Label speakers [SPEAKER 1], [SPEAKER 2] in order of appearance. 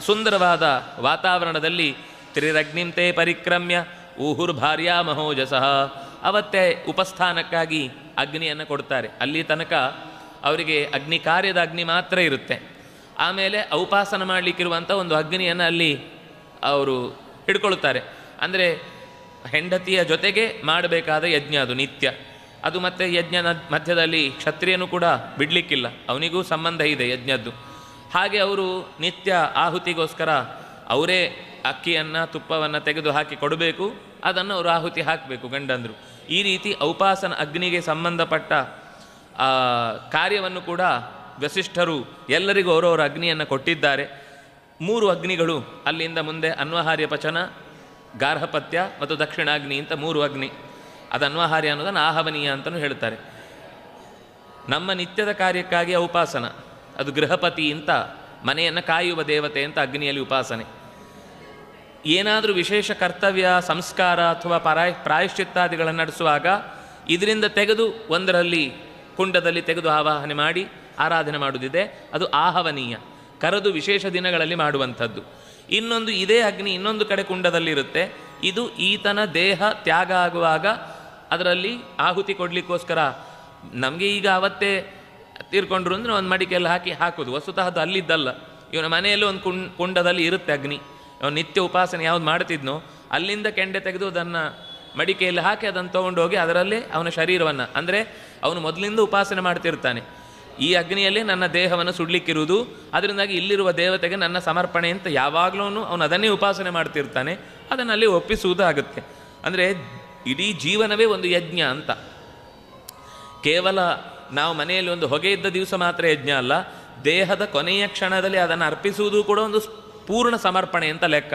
[SPEAKER 1] ಸುಂದರವಾದ ವಾತಾವರಣದಲ್ಲಿ ತ್ರಿರಗ್ನಿಂತೆ ಪರಿಕ್ರಮ್ಯ ಊಹುರ್ ಭಾರ್ಯಾ ಮಹೋಜಸಃ. ಅವತ್ತೇ ಉಪಸ್ಥಾನಕ್ಕಾಗಿ ಅಗ್ನಿಯನ್ನು ಕೊಡ್ತಾರೆ. ಅಲ್ಲಿ ತನಕ ಅವರಿಗೆ ಅಗ್ನಿ ಕಾರ್ಯದ ಅಗ್ನಿ ಮಾತ್ರ ಇರುತ್ತೆ. ಆಮೇಲೆ ಔಪಾಸನ ಮಾಡಲಿಕ್ಕಿರುವಂಥ ಒಂದು ಅಗ್ನಿಯನ್ನು ಅಲ್ಲಿ ಅವರು ಹಿಡ್ಕೊಳ್ತಾರೆ. ಅಂದರೆ ಹೆಂಡತಿಯ ಜೊತೆಗೆ ಮಾಡಬೇಕಾದ ಯಜ್ಞ ಅದು ನಿತ್ಯ. ಅದು ಮತ್ತೆ ಯಜ್ಞನ ಮಧ್ಯದಲ್ಲಿ ಕ್ಷತ್ರಿಯನು ಕೂಡ ಬಿಡಲಿಕ್ಕಿಲ್ಲ. ಅವನಿಗೂ ಸಂಬಂಧ ಇದೆ ಯಜ್ಞದ್ದು. ಹಾಗೆ ಅವರು ನಿತ್ಯ ಆಹುತಿಗೋಸ್ಕರ ಅವರೇ ಅಕ್ಕಿಯನ್ನು, ತುಪ್ಪವನ್ನು ತೆಗೆದು ಹಾಕಿ ಕೊಡಬೇಕು. ಅದನ್ನು ಅವರು ಆಹುತಿ ಹಾಕಬೇಕು ಗಂಡಂದರು. ಈ ರೀತಿ ಔಪಾಸನ ಅಗ್ನಿಗೆ ಸಂಬಂಧಪಟ್ಟ ಕಾರ್ಯವನ್ನು ಕೂಡ ವಸಿಷ್ಠರು ಎಲ್ಲರಿಗೂ ಅವರವರ ಅಗ್ನಿಯನ್ನು ಕೊಟ್ಟಿದ್ದಾರೆ. ಮೂರು ಅಗ್ನಿಗಳು ಅಲ್ಲಿಂದ ಮುಂದೆ ಅನ್ವಹಾರ್ಯ ಪಚನ, ಗಾರ್ಹಪತ್ಯ ಮತ್ತು ದಕ್ಷಿಣಾಗ್ನಿ ಅಂತ ಮೂರು ಅಗ್ನಿ. ಅದು ಅನ್ವಹಾರ್ಯ ಅನ್ನೋದನ್ನು ಆಹವನೀಯ ಅಂತಲೂ ಹೇಳ್ತಾರೆ. ನಮ್ಮ ನಿತ್ಯದ ಕಾರ್ಯಕ್ಕಾಗಿ ಉಪಾಸನ ಅದು ಗೃಹಪತಿ ಅಂತ ಮನೆಯನ್ನು ಕಾಯುವ ದೇವತೆ ಅಂತ ಅಗ್ನಿಯಲ್ಲಿ ಉಪಾಸನೆ. ಏನಾದರೂ ವಿಶೇಷ ಕರ್ತವ್ಯ, ಸಂಸ್ಕಾರ ಅಥವಾ ಪರಾಯ್ ಪ್ರಾಯಶ್ಚಿತ್ತಾದಿಗಳನ್ನು ನಡೆಸುವಾಗ ಇದರಿಂದ ತೆಗೆದು ಒಂದರಲ್ಲಿ ಕುಂಡದಲ್ಲಿ ತೆಗೆದು ಆವಾಹನೆ ಮಾಡಿ ಆರಾಧನೆ ಮಾಡುವುದಿದೆ ಅದು ಆಹವನೀಯ. ಕರೆದು ವಿಶೇಷ ದಿನಗಳಲ್ಲಿ ಮಾಡುವಂಥದ್ದು. ಇನ್ನೊಂದು ಇದೇ ಅಗ್ನಿ ಇನ್ನೊಂದು ಕಡೆ ಕುಂಡದಲ್ಲಿರುತ್ತೆ. ಇದು ಈತನ ದೇಹ ತ್ಯಾಗ ಆಗುವಾಗ ಅದರಲ್ಲಿ ಆಹುತಿ ಕೊಡಲಿಕ್ಕೋಸ್ಕರ ನಮಗೆ ಈಗ ಅವತ್ತೇ ತೀರ್ಕೊಂಡ್ರು ಅಂದರೆ ಒಂದು ಮಡಿಕೆಯಲ್ಲಿ ಹಾಕಿ ಹಾಕೋದು. ವಸ್ತುತಃ ಅದು ಅಲ್ಲಿದ್ದಲ್ಲ. ಇವನ ಮನೆಯಲ್ಲಿ ಒಂದು ಕುಂಡ್ ಕುಂಡದಲ್ಲಿ ಇರುತ್ತೆ ಅಗ್ನಿ. ಅವನು ನಿತ್ಯ ಉಪಾಸನೆ ಯಾವ್ದು ಮಾಡ್ತಿದ್ನೋ, ಅಲ್ಲಿಂದ ಕೆಂಡೆ ತೆಗೆದು ಅದನ್ನು ಮಡಿಕೆಯಲ್ಲಿ ಹಾಕಿ ಅದನ್ನು ತೊಗೊಂಡೋಗಿ ಅದರಲ್ಲೇ ಅವನ ಶರೀರವನ್ನು, ಅಂದರೆ ಅವನು ಮೊದಲಿಂದ ಉಪಾಸನೆ ಮಾಡ್ತಿರ್ತಾನೆ. ಈ ಅಗ್ನಿಯಲ್ಲಿ ನನ್ನ ದೇಹವನ್ನು ಸುಡ್ಲಿಕ್ಕಿರುವುದು, ಅದರಿಂದಾಗಿ ಇಲ್ಲಿರುವ ದೇವತೆಗೆ ನನ್ನ ಸಮರ್ಪಣೆ ಅಂತ ಯಾವಾಗಲೂ ಅವನು ಅದನ್ನೇ ಉಪಾಸನೆ ಮಾಡ್ತಿರ್ತಾನೆ. ಅದನ್ನು ಅಲ್ಲಿ ಒಪ್ಪಿಸುವುದು ಆಗುತ್ತೆ. ಅಂದರೆ ಇಡೀ ಜೀವನವೇ ಒಂದು ಯಜ್ಞ ಅಂತ. ಕೇವಲ ನಾವು ಮನೆಯಲ್ಲಿ ಒಂದು ಹೊಗೆ ಇದ್ದ ದಿವಸ ಮಾತ್ರ ಯಜ್ಞ ಅಲ್ಲ, ದೇಹದ ಕೊನೆಯ ಕ್ಷಣದಲ್ಲಿ ಅದನ್ನು ಅರ್ಪಿಸುವುದು ಕೂಡ ಒಂದು ಪೂರ್ಣ ಸಮರ್ಪಣೆ ಅಂತ ಲೆಕ್ಕ.